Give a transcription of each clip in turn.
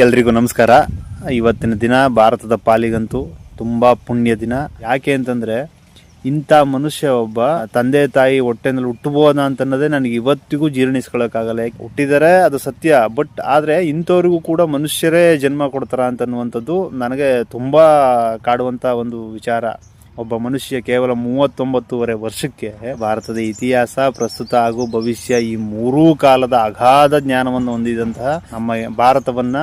ಎಲ್ರಿಗೂ ನಮಸ್ಕಾರ. ಇವತ್ತಿನ ದಿನ ಭಾರತದ ಪಾಲಿಗಂತೂ ತುಂಬ ಪುಣ್ಯ ದಿನ. ಯಾಕೆ ಅಂತಂದರೆ ಇಂಥ ಮನುಷ್ಯ ಒಬ್ಬ ತಂದೆ ತಾಯಿ ಹೊಟ್ಟೆನಲ್ಲಿ ಹುಟ್ಟಬೋದ ಅಂತನ್ನೋದೇ ನನಗೆ ಇವತ್ತಿಗೂ ಜೀರ್ಣಿಸ್ಕೊಳ್ಳೋಕ್ಕಾಗಲ್ಲ ಹುಟ್ಟಿದರೆ ಅದು ಸತ್ಯ, ಬಟ್ ಆದರೆ ಇಂಥವ್ರಿಗೂ ಕೂಡ ಮನುಷ್ಯರೇ ಜನ್ಮ ಕೊಡ್ತಾರ ಅಂತನ್ನುವಂಥದ್ದು ನನಗೆ ತುಂಬ ಕಾಡುವಂಥ ಒಂದು ವಿಚಾರ. ಒಬ್ಬ ಮನುಷ್ಯ ಕೇವಲ ಮೂವತ್ತೊಂಬತ್ತೂವರೆ ವರ್ಷಕ್ಕೆ ಭಾರತದ ಇತಿಹಾಸ, ಪ್ರಸ್ತುತ ಹಾಗೂ ಭವಿಷ್ಯ ಈ ಮೂರೂ ಕಾಲದ ಅಗಾಧ ಜ್ಞಾನವನ್ನು ಹೊಂದಿದಂತಹ ನಮ್ಮ ಭಾರತವನ್ನ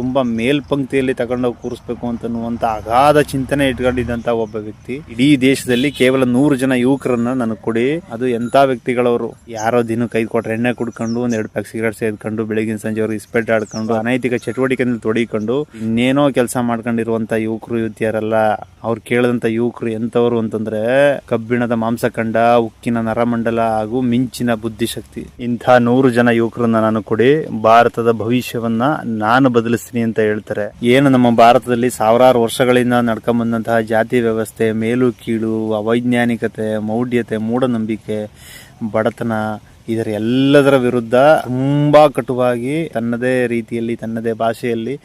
ತುಂಬಾ ಮೇಲ್ಪಂಕ್ತಿಯಲ್ಲಿ ತಗೊಂಡೋಗಿ ಕೂರಿಸ್ಬೇಕು ಅಂತ ಅಗಾಧ ಚಿಂತನೆ ಇಟ್ಕೊಂಡಿದ್ದಂತ ಒಬ್ಬ ವ್ಯಕ್ತಿ. ಇಡೀ ದೇಶದಲ್ಲಿ ಕೇವಲ ನೂರು ಜನ ಯುವಕರನ್ನ ನನಗೆ ಕೊಡಿ. ಅದು ಎಂತ ವ್ಯಕ್ತಿಗಳವರು? ಯಾರೋ ದಿನಕ್ಕೆ ಕೈ ಕೊಟ್ರೆ ಎಣ್ಣೆ ಕುಡ್ಕೊಂಡು, ಒಂದ್ ಎರಡು ಪ್ಯಾಕ್ ಸಿಗರೇಟ್ ಸೇದ್ಕೊಂಡು, ಬೆಳಗಿನ ಸಂಜೆವರೆಗೆ ಇಸ್ಪೆಟ್ ಆಡ್ಕೊಂಡು ಅನೈತಿಕ ಚಟುವಟಿಕೆಯಲ್ಲಿ ತೊಡಿಕೊಂಡು ಇನ್ನೇನೋ ಕೆಲಸ ಮಾಡ್ಕೊಂಡಿರುವಂತ ಯುವಕರು, ಯುವತಿಯರಲ್ಲ, ಅವ್ರು ಕೇಳದಂತ ಯುವಕರು ಎಂತವರು ಅಂತಂದ್ರೆ ಕಬ್ಬಿಣದ ಮಾಂಸಖಂಡ, ಉಕ್ಕಿನ ನರಮಂಡಲ ಹಾಗೂ ಮಿಂಚಿನ ಬುದ್ಧಿಶಕ್ತಿ. ಇಂಥ ನೂರು ಜನ ಯುವಕರನ್ನ ನಾನು ಕೊಡಿ. ಭಾರತದ ಭವಿಷ್ಯವನ್ನ ನಾನು ಬದಲಿಸ್ತೀನಿ. ಅಂತ ಹೇಳ್ತಾರೆ. ಏನು ನಮ್ಮ ಭಾರತದಲ್ಲಿ ಸಾವಿರಾರು ವರ್ಷಗಳಿಂದ ನಡ್ಕೊಂಬಂದಂತಹ ಜಾತಿ ವ್ಯವಸ್ಥೆ, ಮೇಲು ಕೀಳು, ಅವೈಜ್ಞಾನಿಕತೆ, ಮೌಢ್ಯತೆ, ಮೂಢನಂಬಿಕೆ, ಬಡತನ, ಇದರ ಎಲ್ಲದರ ವಿರುದ್ಧ ತುಂಬಾ ಕಟುವಾಗಿ ತನ್ನದೇ ರೀತಿಯಲ್ಲಿ, ತನ್ನದೇ ಭಾಷೆಯಲ್ಲಿ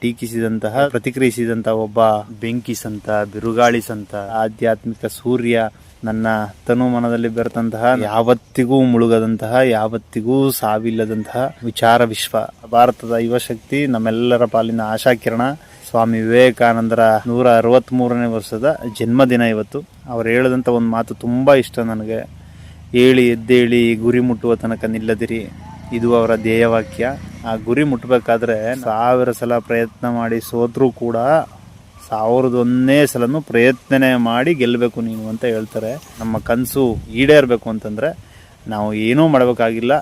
ಟೀಕಿಸಿದಂತಹ, ಪ್ರತಿಕ್ರಿಯಿಸಿದಂತಹ ಒಬ್ಬ ಬೆಂಕಿ ಸಂತ ಬಿರುಗಾಳಿ ಸಂತ ಆಧ್ಯಾತ್ಮಿಕ ಸೂರ್ಯ ನನ್ನ ತನು ಮನದಲ್ಲಿ ಬೆರೆತಂತಹ, ಯಾವತ್ತಿಗೂ ಮುಳುಗದಂತಹ, ಯಾವತ್ತಿಗೂ ಸಾವಿಲ್ಲದಂತಹ ವಿಚಾರ ವಿಶ್ವ. ಭಾರತದ ಯುವಶಕ್ತಿ, ನಮ್ಮೆಲ್ಲರ ಪಾಲಿನ ಆಶಾಕಿರಣ. ಸ್ವಾಮಿ ವಿವೇಕಾನಂದರ ನೂರ ಅರವತ್ತ್ ಮೂರನೇ ವರ್ಷದ ಜನ್ಮದಿನ ಇವತ್ತು. ಅವ್ರು ಹೇಳಿದಂಥ ಒಂದು ಮಾತು ತುಂಬಾ ಇಷ್ಟ ನನಗೆ. ಹೇಳಿ ಎದ್ದೇಳಿ ಗುರಿ ಮುಟ್ಟುವ ತನಕ ನಿಲ್ಲದಿರಿ. ಇದು ಅವರ ಧ್ಯೇಯವಾಕ್ಯ. ಆ ಗುರಿ ಮುಟ್ಟಬೇಕಾದ್ರೆ ಸಾವಿರ ಸಲ ಪ್ರಯತ್ನ ಮಾಡಿ ಸೋತ್ರೂ ಕೂಡ ಸಾವಿರದ ಒಂದನೇ ಸಲನು ಪ್ರಯತ್ನನೇ ಮಾಡಿ ಗೆಲ್ಲಬೇಕು ನೀನು ಅಂತ ಹೇಳ್ತಾರೆ. ನಮ್ಮ ಕನಸು ಈಡೇರಬೇಕು ಅಂತಂದರೆ ನಾವು ಏನೂ ಮಾಡಬೇಕಾಗಿಲ್ಲ.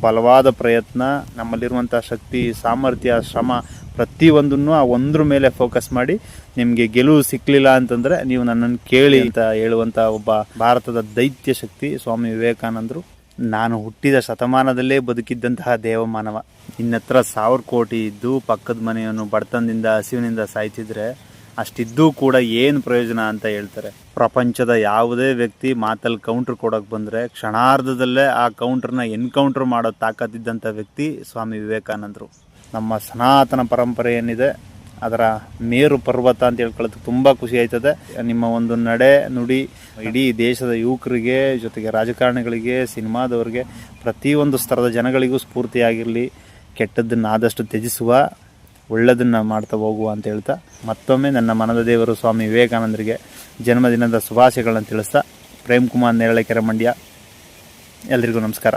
ಬಲವಾದ ಪ್ರಯತ್ನ, ನಮ್ಮಲ್ಲಿರುವಂಥ ಶಕ್ತಿ, ಸಾಮರ್ಥ್ಯ, ಶ್ರಮ ಪ್ರತಿಯೊಂದನ್ನು ಆ ಒಂದ್ರ ಮೇಲೆ ಫೋಕಸ್ ಮಾಡಿ ನಿಮಗೆ ಗೆಲುವು ಸಿಕ್ಕಲಿಲ್ಲ ಅಂತಂದರೆ ನೀವು ನನ್ನನ್ನು ಕೇಳಿ ಅಂತ ಹೇಳುವಂಥ ಒಬ್ಬ ಭಾರತದ ದೈತ್ಯ ಶಕ್ತಿ ಸ್ವಾಮಿ ವಿವೇಕಾನಂದರು. ನಾನು ಹುಟ್ಟಿದ ಶತಮಾನದಲ್ಲೇ ಬದುಕಿದ್ದಂತಹ ದೇವಮಾನವ. ಮಾನವ ಹತ್ರ ಸಾವಿರ ಕೋಟಿ ಇದ್ದು ಪಕ್ಕದ ಮನೆಯನ್ನು ಬಡತನದಿಂದ ಹಸಿವಿನಿಂದ ಸಾಯ್ತಿದ್ರೆ ಅಷ್ಟಿದ್ದೂ ಕೂಡ ಏನು ಪ್ರಯೋಜನ ಅಂತ ಹೇಳ್ತಾರೆ. ಪ್ರಪಂಚದ ಯಾವುದೇ ವ್ಯಕ್ತಿ ಮಾತಲ್ಲಿ ಕೌಂಟರ್ ಕೊಡೋಕೆ ಬಂದರೆ ಕ್ಷಣಾರ್ಧದಲ್ಲೇ ಆ ಕೌಂಟರ್ನ ಎನ್ಕೌಂಟರ್ ಮಾಡೋ ತಾಕತ್ತಿದ್ದಂಥ ವ್ಯಕ್ತಿ ಸ್ವಾಮಿ ವಿವೇಕಾನಂದರು. ನಮ್ಮ ಸನಾತನ ಪರಂಪರೆ ಏನಿದೆ, ಅದರ ಮೇರು ಪರ್ವತ ಅಂತ ಹೇಳ್ಕೊಳ್ಳೋದು ತುಂಬ ಖುಷಿ ಆಯ್ತದೆ. ನಿಮ್ಮ ಒಂದು ನಡೆ, ನುಡಿ, ಇಡೀ ದೇಶದ ಯುವಕರಿಗೆ, ಜೊತೆಗೆ ರಾಜಕಾರಣಿಗಳಿಗೆ, ಸಿನಿಮಾದವ್ರಿಗೆ, ಪ್ರತಿಯೊಂದು ಸ್ತರದ ಜನಗಳಿಗೂ ಸ್ಫೂರ್ತಿಯಾಗಿರಲಿ ಕೆಟ್ಟದ್ದನ್ನು ಆದಷ್ಟು ತ್ಯಜಿಸುವ ಒಳ್ಳೆಯದನ್ನು ಮಾಡ್ತಾ ಹೋಗುವ ಅಂತ ಹೇಳ್ತಾ ಮತ್ತೊಮ್ಮೆ ನನ್ನ ಮನದ ದೇವರು ಸ್ವಾಮಿ ವಿವೇಕಾನಂದರಿಗೆ ಜನ್ಮದಿನದ ಶುಭಾಶಯಗಳನ್ನು ತಿಳಿಸ್ತಾ, ಪ್ರೇಮ್ ಕುಮಾರ್ ನೆರಳೆ ಮಂಡ್ಯ. ಎಲ್ರಿಗೂ ನಮಸ್ಕಾರ.